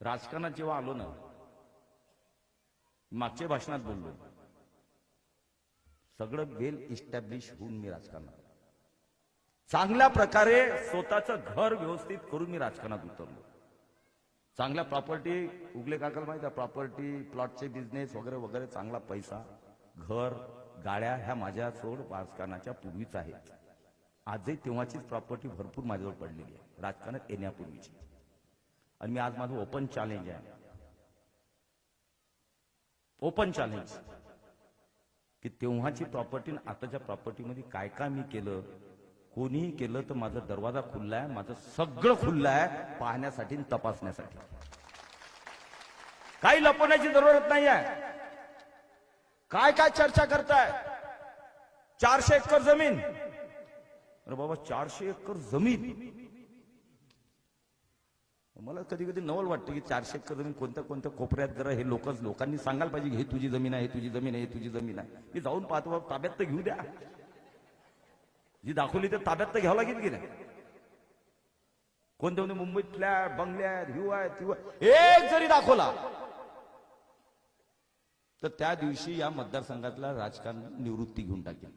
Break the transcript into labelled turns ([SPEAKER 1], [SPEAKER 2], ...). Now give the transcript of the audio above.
[SPEAKER 1] राजकारणात जेव्हा आलो ना मागच्या भाषणात बोललो सगळं वेल इस्टॅब्लिश होऊन मी राजकारणात चांगल्या प्रकारे स्वतःचं घर व्यवस्थित करून मी राजकारणात उतरलो. चांगल्या प्रॉपर्टी उगले काकाला माहिती आहे प्रॉपर्टी प्लॉटचे बिझनेस वगैरे वगैरे चांगला पैसा घर गाड्या ह्या माझ्या सोड राजकारणाच्या पूर्वीच आहेत. आजही तेव्हाचीच प्रॉपर्टी भरपूर माझ्याजवळ पडलेली आहे. राजकारणात येण्यापूर्वीची. आणि मी आज माझं ओपन चॅलेंज आहे. ओपन चॅलेंज की तेव्हाची प्रॉपर्टी आणि आताच्या प्रॉपर्टीमध्ये काय काय मी केलं कोणीही केलं तर माझा दरवाजा खुल्ला आहे माझं सगळं खुल्लं आहे पाहण्यासाठी आणि तपासण्यासाठी. काही लपवण्याची जरूरत नाही आहे. काय काय चर्चा करताय? चारशे एकर जमीन. अरे बाबा चारशे एकर जमीन. मला कधी कधी नवल वाटतं की चारशे एकर जमीन कोणत्या कोणत्या कोपऱ्यात जरा हे लोकच लोकांनी सांगायला पाहिजे की हे तुझी जमीन आहे तुझी जमीन आहे हे तुझी जमीन आहे. मी जाऊन पाहतो ताब्यात तर घेऊ द्या. जी दाखवली तर ताब्यात तर घ्यावं लागेल की नाही? कोणत्या कोणत्या मुंबईतल्या बंगल्यात हिव आहे तिव एक जरी दाखवला तर त्या दिवशी या मतदारसंघातला राजकारण निवृत्ती घेऊन टाकेल.